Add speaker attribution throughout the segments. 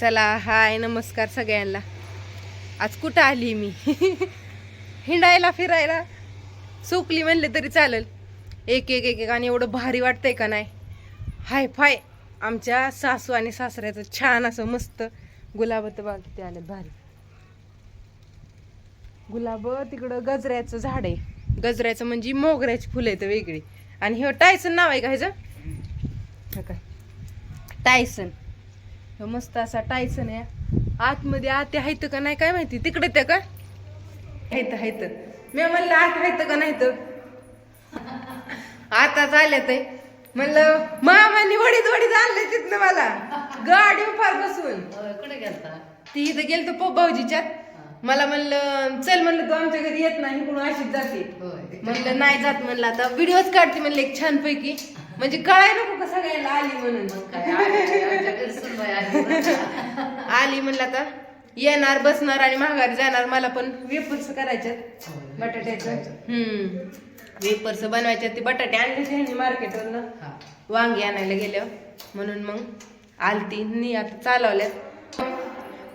Speaker 1: चला हाय नमस्कार सगळ्यांना. आज कुठं आली मी? हिंडायला फिरायला. सुकली म्हणले तरी चालेल. एक एक एक एक आणि एवढं भारी वाटतंय का नाही? Hi fi. आमच्या सासू आणि सासऱ्याचं छान असं मस्त गुलाब तर बघा किती आले भारी. गुलाब तिकडं गजऱ्याचं झाड आहे. गजऱ्याचं म्हणजे मोगऱ्याची फुलं आहेत वेगळी. आणि हे टायसन नाव आहे का ह्याचं? हे काय? टायसन. मस्त असा टायसन आहे आतमध्ये आते आहेत का नाही काय माहिती? तिकडे त्या का? आहेत आहेत. मी म्हणलं आत आहेत का नाही तर आताच आल्या ते म्हणलं मामानी वडीत वडीत आणले तिथनं मला. गाडी फार बसून ती इथं गेलतो पो भाऊजीच्यात. मला म्हणलं चल म्हणलं तू आमच्या घरी येत नाही कुणा अशीच जाते. म्हणलं नाही जात म्हणलं आता. व्हिडिओच काढते म्हणलं एक छान पैकी म्हणजे कळाय नको का सगळ्यांना आली म्हणून.
Speaker 2: आली,
Speaker 1: म्हणलं. आता. येणार बसणार आणि माघारी जाणार. मला पण वेपर्स करायच्यात. बटाट्याचं. हम्म. वेपर्स बनवायचे ते बटाटे आणले त्यांनी मार्केटवरनं. वांगी आणायला गेल्या म्हणून मग आलती. नी आता चालवल्यात.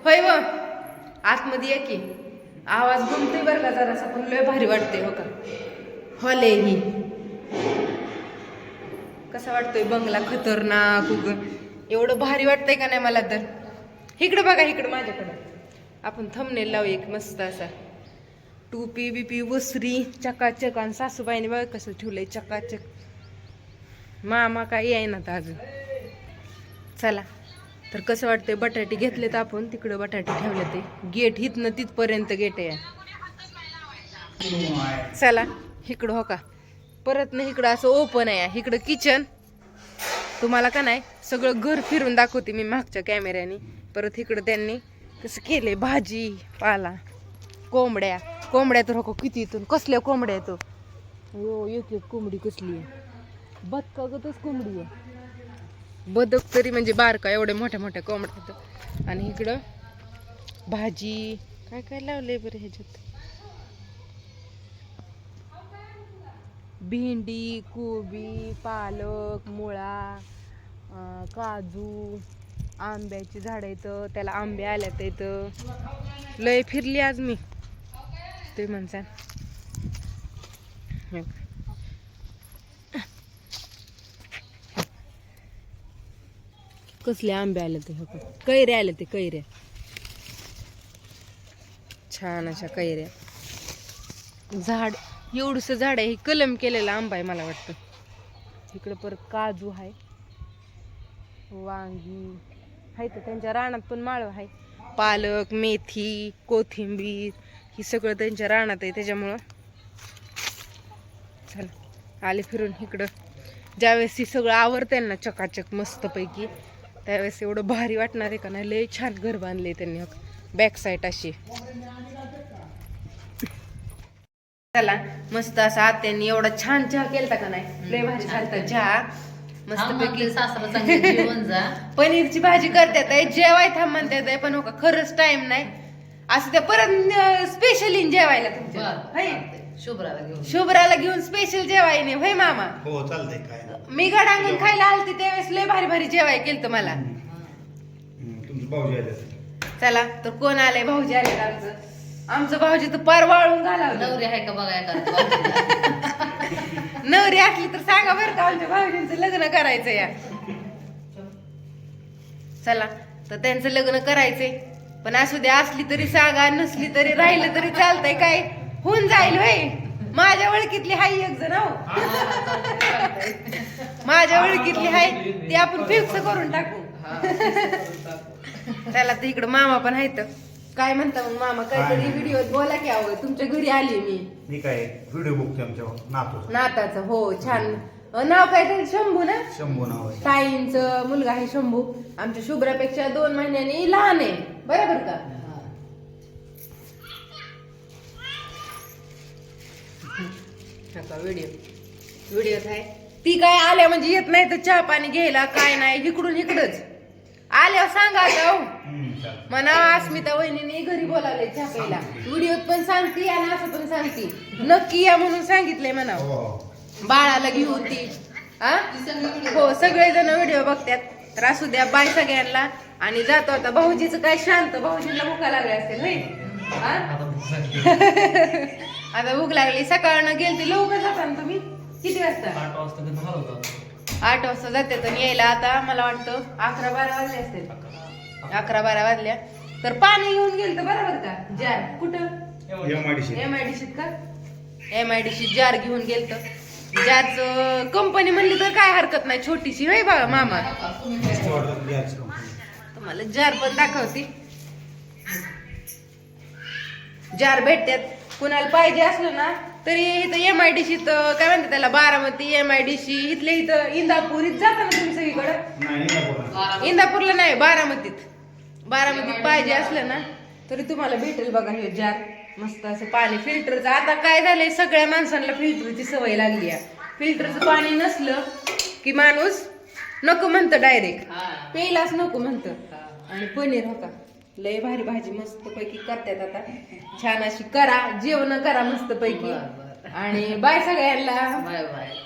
Speaker 1: होय व. आतमध्ये ये की. आवाज घुमतोय बरं का जरासा पण लय भारी वाटते हो का? हॉले ही. कसा वाटतोय बंगला? खतरनाक उग. एवढं भारी वाटतंय का नाही मला तर? इकडं बघा इकडं माझ्याकडं. आपण थंबनेल लावू एक मस्त असा. टोपी बिपी वसरी चकाचक आणि सासूबाईने बघा कसं ठेवलंय चकाचक. मामा काय येईना तर अजून. चला. तर कसं वाटतंय बटाटे घेतलेत आपण. तिकडं बटाटे ठेवले ते. गेट हिथनं तिथपर्यंत गेट आहे. चला. इकडं हो का? परत ना इकडं असं ओपन आहे. इकडं किचन तुम्हाला का नाही सगळं घर फिरून दाखवते मी मागच्या कॅमेऱ्याने परत इकडं त्यांनी कसं केले भाजी पाला कोंबड्या. कोंबड्या तर हो किती इथून? कसल्या कोंबड्या येतो हो? एक एक कोंबडी कसली आहे? बदकागतच कोंबडी आहे. बदक तरी म्हणजे बारका एवढ्या मोठ्या मोठ्या कोंबड्या आणि इकडं भाजी काय काय लावलंय बरं ह्याच्यात? भेंडी कोबी पालक मुळा काजू आंब्याची झाडं येतं त्याला आंबे आल्यात येतं लय फिरली आज मी. ते म्हणसान. कसले आंबे आले ते हो कैरे कैऱ्या ते कैऱ्या छान अशा कैऱ्या. झाड एवढस झाड आहे. हे कलम केलेला आंबा आहे मला वाटतं. इकडं परत काजू आहे. वांगी. आहे तर त्यांच्या रानात पण माळव आहे. पालक मेथी कोथिंबीर ही सगळं त्यांच्या रानात आहे. त्याच्यामुळं चला आले फिरून इकडं. ज्यावेळेस ही सगळं आवडते ना चकाचक मस्तपैकी त्यावेळेस एवढं भारी वाटणार आहे का नाही? लय छान घर बांधले त्यांनी. बॅक साईड अशी. चला मस्त असा आत्यांनी एवढा छान चहा केलता का नाही? लय भारी झालता चहा. मस्त पैकी पनीरची भाजी करतात आहे, जेवाय थांब म्हणतात आहे, पण हो का खरंच टाइम नाही. असं त्या परत स्पेशली जेवायला तुमच्या. होय?
Speaker 2: शुभ्राला घेऊन.
Speaker 1: शुभ्राला घेऊन स्पेशल जेवायने होय मामा?
Speaker 3: हो चालतंय काय
Speaker 1: मी गडांगून खायला आलते त्यावेळेस लय भारी भारी जेवाय केलं मला.
Speaker 3: हम्म, तुमचं भाऊजी आले
Speaker 1: चला तर कोण आलंय? भाऊजी आले आमचं. आमचं भाऊजी तर पार वाळून घालावलं.
Speaker 2: नवरी आहे का बघाय का
Speaker 1: नवरी असली तर सांगा बरं का आमच्या भाऊजींचं लग्न करायचं या. चला तर त्यांचं लग्न करायचंय. पण असू द्या असली तरी सांगा नसली तरी राहिलं तरी चालतंय काय? होऊन जाईल होय. माझ्या ओळखीतली हाय एक जण हो. माझ्या ओळखीतली हाय ती आपण फिक्स करून टाकू. त्याला तर इकडं मामा पण आहेत काय म्हणता मग मामा? काहीतरी व्हिडिओ बोला की आवड तुमच्या घरी आली मी.
Speaker 3: मी काय व्हिडिओ बघते आमच्या नातू
Speaker 1: नाताचं हो छान. अं, नाव काय तरी? शंभू ना?
Speaker 3: शंभू नाव आहे.
Speaker 1: ताईंचं मुलगा आहे शंभू. आमच्या शुभ्रापेक्षा दोन महिन्यांनी लहान आहे. बरोबर का? व्हिडिओ व्हिडिओत आहे ती काय आल्या म्हणजे येत नाही तर चहा पाणी घ्यायला काय नाही इकडून इकडच. आल्यावर सांगा आता हो. म्हणा अस्मिता वहिनीने घरी बोलावले चहा प्यायला व्हिडिओत पण सांगते आणि असं पण सांगते. नक्की या म्हणून सांगितलंय म्हणा
Speaker 3: हो.
Speaker 1: बाळाला घेऊन ती हा? हो सगळे जण व्हिडिओ बघतात तर असू द्या बाय सगळ्यांना. आणि जातो आता. भाऊजीचं काय शांत भाऊजीला भुका लागल्या होय? हा? आता भूक लागली. सकाळनं गेलते लवकर जाता ना तुम्ही? किती वाजता?
Speaker 4: आठ वाजता कधी झालं होतं.
Speaker 1: आठ वाजता जाते तर यायला आता मला वाटतं अकरा बारा वाजले असतील. अकरा. बारा वाजल्या. तर पाणी घेऊन गेलं तर बरोबर का? जार. कुठं?
Speaker 3: M I D C
Speaker 1: M I D का? एम आय डी जार घेऊन गेलत जारच कंपनी म्हणली तर काय हरकत नाही. छोटीशी होय बघा मामा. तुम्हाला जार पण दाखवते. जार भेटतात कुणाला पाहिजे असलं ना तरी इथं एम आय डी काय म्हणतात त्याला? Baramati M I D C इथल्या इथं इंदापूर इथं जाता ना तुम्ही सगळीकडं?
Speaker 3: नाही नाही बोला.
Speaker 1: इंदापूरला नाही बारामतीत. बारामतीत पाहिजे असलं ना तरी तुम्हाला भेटेल बघा हे जार. मस्त असं पाणी फिल्टरचं. आता काय झालंय सगळ्या माणसांना फिल्टरची सवय लागली आहे. फिल्टरचं पाणी नसलं की माणूस नको म्हणतं डायरेक्ट.
Speaker 2: हा.
Speaker 1: प्यायलाच नको म्हणतं. आणि पनीर होता. लय भारी भाजी मस्त पैकी करतात आता. छान अशी करा जेवण करा मस्त पैकी. आणि बाय सगळ्यांना.
Speaker 2: Bye bye.